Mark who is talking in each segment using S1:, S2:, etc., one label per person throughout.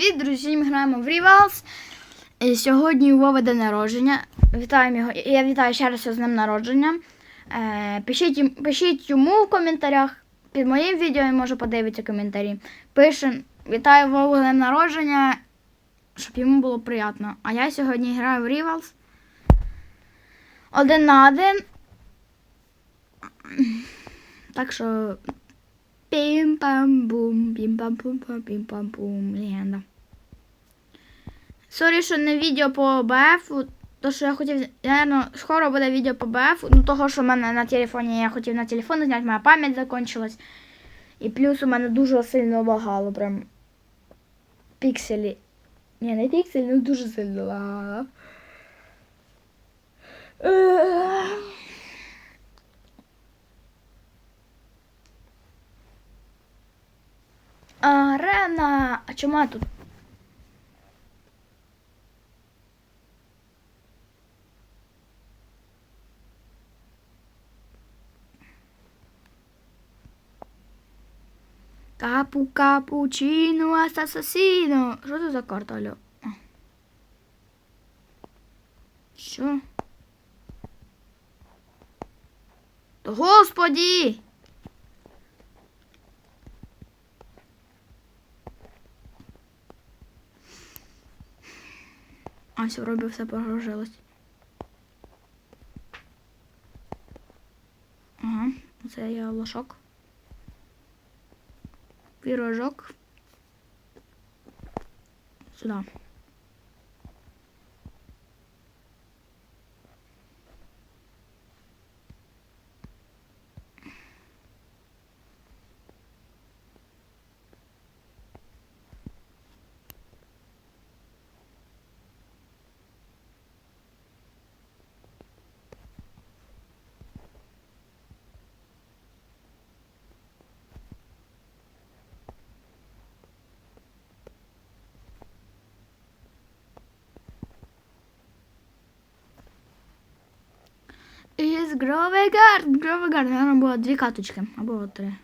S1: Привіт, друзі! Ми граємо в Rivals. Сьогодні у Вови день народження. Вітаємо його. Я вітаю ще раз з днем народження. Е, пишіть, пишіть йому в коментарях. Під моїм відео він може подивитися коментарі. Пише Вітаю Вову днем народження, щоб йому було приємно. А я сьогодні граю в Rivals. Один на один. Так що Пім-пам-бум, пім-пам-пум-пам, пім-пам-пум, легенда. Сорі, що не відео по БФ, то що я хотів, наверное, скоро буде відео по БФ, ну того, що в мене на телефоні, я хотів на телефон зняти, моя пам'ять закончилась. І плюс у мене дуже сильно лагало, прям пікселі. Ні, не пікселі, ну дуже сильно лагало. Арена! А чому я тут? Капу капучино асасасіно. Що це за карта, алло? Що? Та господі! А, все, робі все погружилось. Ага, це я лошок пирожок сюда. Із Гровегард. Гровегард. Наверное, було дві каточки. Або три.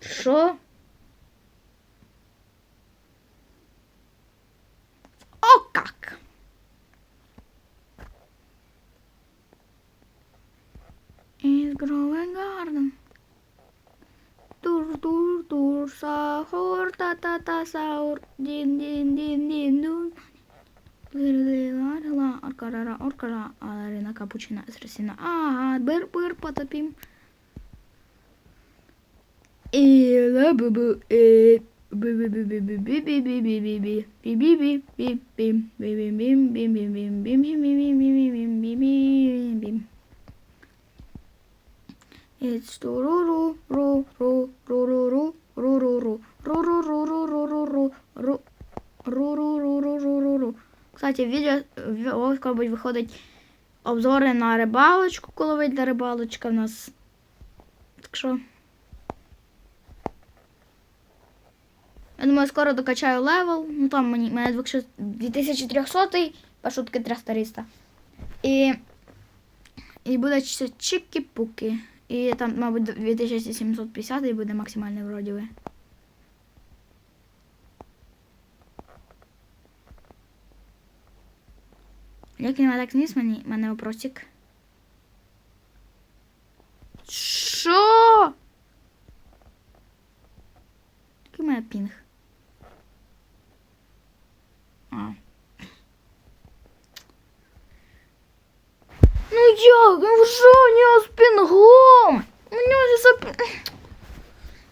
S1: Що? О, как! Із dur dur sahur ta ta ta sahur din din din din dun Hırlılarla arkara arkara alarına kapuçina esresine aa bır bır patapim e la bu bu e bi bi bi bi bi bi bi bi bi bi bi bi bi bi bi bim bim bim bim bim bim bim bim bim bim bim bim bim bim bim ру Кстати, відео ось коли виходить обзори на рибалочку, коли вийде рибалочка в нас. Так що. Я думаю, скоро докачаю левел. Ну там мені мене 2300, пошутки 300. І, і буде все чики-пуки. І там, мабуть, 2750 і буде максимальний вроді би. Як він так зніс, мені мене вопросик. Що? Який у мене пінг? А. Ну як? Ну що у нього з пінгом? У нього ж за...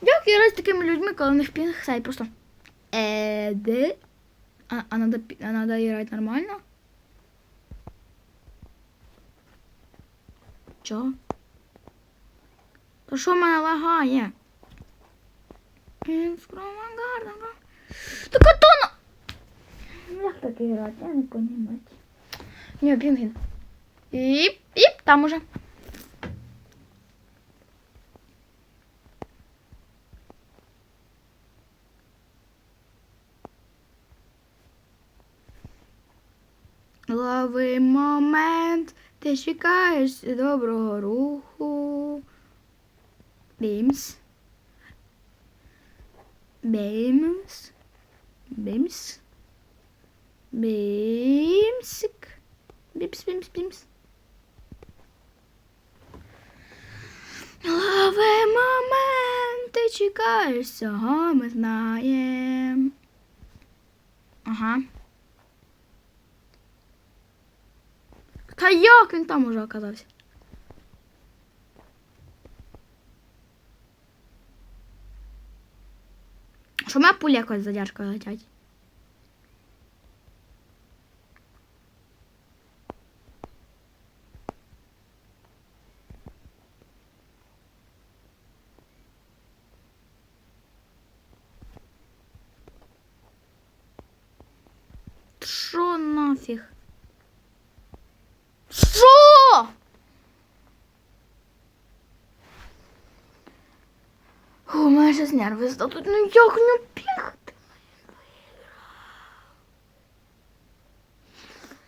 S1: Як я грати з такими людьми, коли у них пінг сай просто... Е, де? А, а надо, а надо грати нормально? Чо? То що в мене лагає? Інскромагарда. Та катона! Як так грати? Я не понимаю. Не, пінгін. Іп, іп, там уже. Лови момент, ти чекаєш доброго руху. Бімс. Бімс. Бімс. Бімсик. Бімс, бімс, бімс. Лови момент, ти чекаєш, цього ми знаєм. Ага. Та як він там уже оказався? Що мене пуля якось з задержкою летять? Що нафіг? Що? О, у мене зараз нерви здадуть. Ну як не бігти?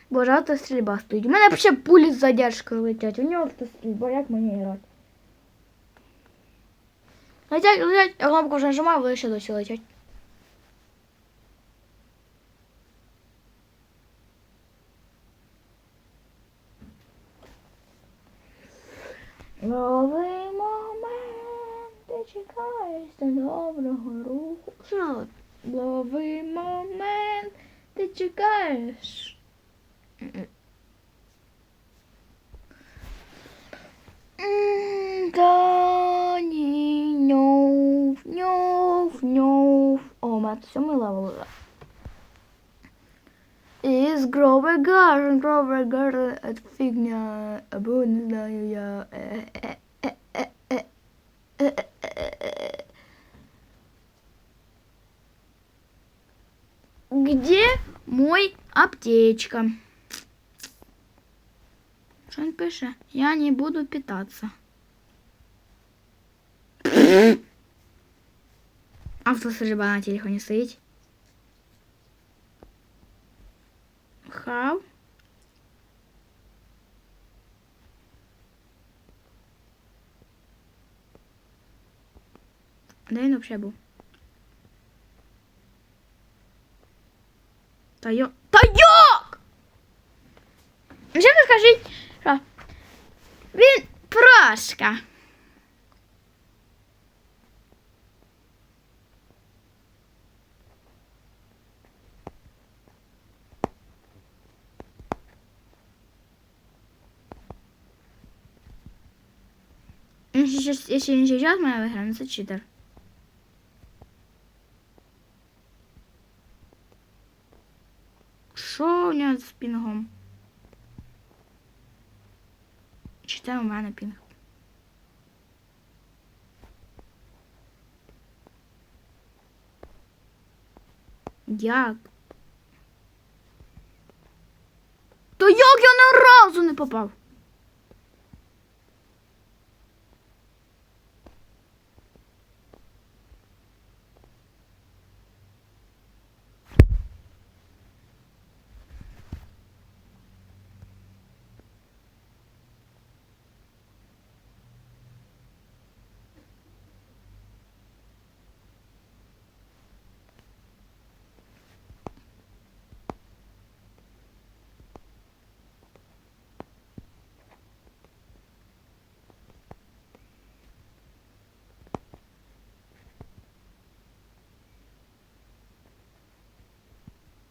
S1: Боже, а то стрільба стоїть. У мене ще пулі з задержкою летять. У нього то стрільба, як мені грати? Летять, летять, я кнопку вже нажимаю, вони ще досі летять. Доброго руху. Що? Лови момент, ти чекаєш. Та ні, ньов, ньов. О, мат, сьомий левел. Із Грове Гарден, Грове Гарден, это фигня, або не знаю я. Е, е, е, е, е, е, е. Где мой аптечка? Що він пише? Я не буду питаться. Автострельба на телефоне стоїть. Хав. Де він взагалі був? Та йо... Та йок! Ще скажіть, що він прошка. Щас- він сейчас виграє, ну це читер. Що у нього з пінгом? Чи це у мене пінг? Як? То як я на разу не попав?